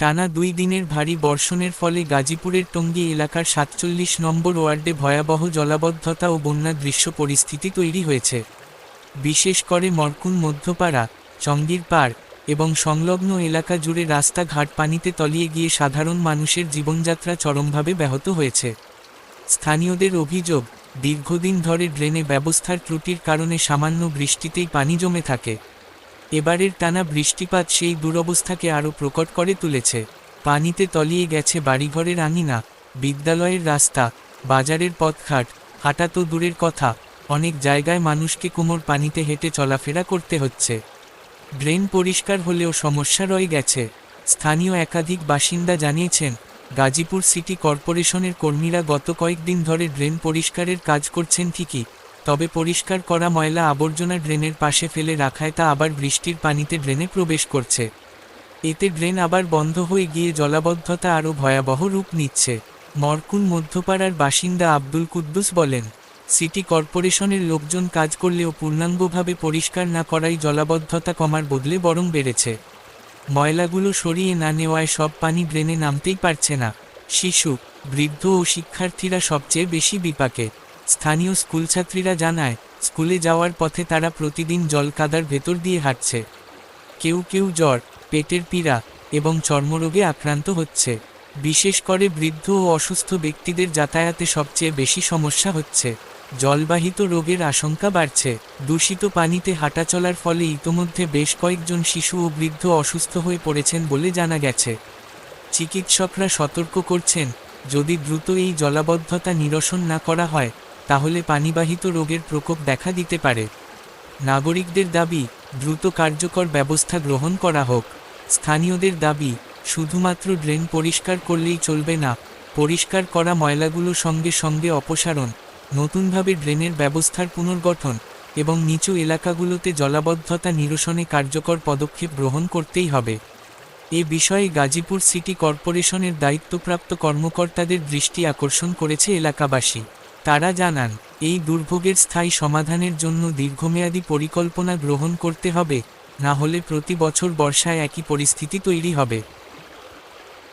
টানা দুই দিনের ভারী বর্ষণের ফলে গাজীপুরের টঙ্গী এলাকার সাতচল্লিশ নম্বর ওয়ার্ডে ভয়াবহ জলাবদ্ধতা ও বন্যা দৃশ্য পরিস্থিতি তৈরি হয়েছে। বিশেষ করে মরকুন মধ্যপাড়া, চঙ্গির পাড় এবং সংলগ্ন এলাকা জুড়ে রাস্তাঘাট পানিতে তলিয়ে গিয়ে সাধারণ মানুষের জীবনযাত্রা চরমভাবে ব্যাহত হয়েছে। স্থানীয়দের অভিযোগ, দীর্ঘদিন ধরে ড্রেনে ব্যবস্থার ত্রুটির কারণে সামান্য বৃষ্টিতেই পানি জমে থাকে। এবারের টানা বৃষ্টিপাত সেই দুরবস্থাকে আরও প্রকট করে তুলেছে। পানিতে তলিয়ে গেছে বাড়িঘরের আঙিনা, বিদ্যালয়ের রাস্তা, বাজারের পথঘাট হাঁটা তো দূরের কথা, অনেক জায়গায় মানুষকে কোমর পানিতে হেঁটে চলাফেরা করতে হচ্ছে। ড্রেন পরিষ্কার হলেও সমস্যা রয়ে গেছে। স্থানীয় একাধিক বাসিন্দা জানিয়েছেন, গাজীপুর সিটি কর্পোরেশনের কর্মীরা গত কয়েকদিন ধরে ড্রেন পরিষ্কারের কাজ করছেন ঠিকই তবে পরিষ্কার করা ময়লা আবর্জনা ড্রেনের পাশে ফেলে রাখায় তা আবার বৃষ্টির পানিতে ড্রেনে প্রবেশ করছে। এতে ড্রেন আবার বন্ধ হয়ে গিয়ে জলাবদ্ধতা আরও ভয়াবহ রূপ নিচ্ছে মরকুন মধ্যপাড়ার বাসিন্দা আব্দুল কুদ্দুস বলেন। সিটি কর্পোরেশনের লোকজন কাজ করলেও পূর্ণাঙ্গভাবে পরিষ্কার না করাই জলাবদ্ধতা কমার বদলে বরং বেড়েছে। ময়লাগুলো সরিয়ে না নেওয়ায় সব পানি ড্রেনে নামতেই পারছে না। শিশু, বৃদ্ধ ও শিক্ষার্থীরা সবচেয়ে বেশি বিপাকে। স্থানীয় স্কুলছাত্রীরা জানায়, স্কুলে যাওয়ার পথে তারা প্রতিদিন জল কাদার ভেতর দিয়ে হাঁটছে। কেউ কেউ জ্বর, পেটের পীড়া এবং চর্মরোগে আক্রান্ত হচ্ছে। বিশেষ করে বৃদ্ধ ও অসুস্থ ব্যক্তিদের যাতায়াতে সবচেয়ে বেশি সমস্যা হচ্ছে। জলবাহিত রোগের আশঙ্কা বাড়ছে। দূষিত পানিতে হাঁটা চলার ফলে ইতোমধ্যে বেশ কয়েকজন শিশু ও বৃদ্ধ অসুস্থ হয়ে পড়েছেন বলে জানা গেছে। চিকিৎসকরা সতর্ক করছেন, যদি দ্রুত এই জলাবদ্ধতা নিরসন না করা হয় তাহলে পানিবাহিত রোগের প্রকোপ দেখা দিতে পারে। নাগরিকদের দাবি, দ্রুত কার্যকর ব্যবস্থা গ্রহণ করা হোক। স্থানীয়দের দাবি, শুধুমাত্র ড্রেন পরিষ্কার করলেই চলবে না। পরিষ্কার করা ময়লাগুলো সঙ্গে সঙ্গে অপসারণ, নতুনভাবে ড্রেনের ব্যবস্থার পুনর্গঠন এবং নিচু এলাকাগুলোতে জলাবদ্ধতা নিরসনে কার্যকর পদক্ষেপ গ্রহণ করতেই হবে। এ বিষয়ে গাজীপুর সিটি কর্পোরেশনের দায়িত্বপ্রাপ্ত কর্মকর্তাদের দৃষ্টি আকর্ষণ করেছে এলাকাবাসী। তারা জানান, এই দুর্ভোগের স্থায়ী সমাধানের জন্য দীর্ঘমেয়াদী পরিকল্পনা গ্রহণ করতে হবে, না হলে প্রতি বছর বর্ষায় একই পরিস্থিতি তৈরি হবে।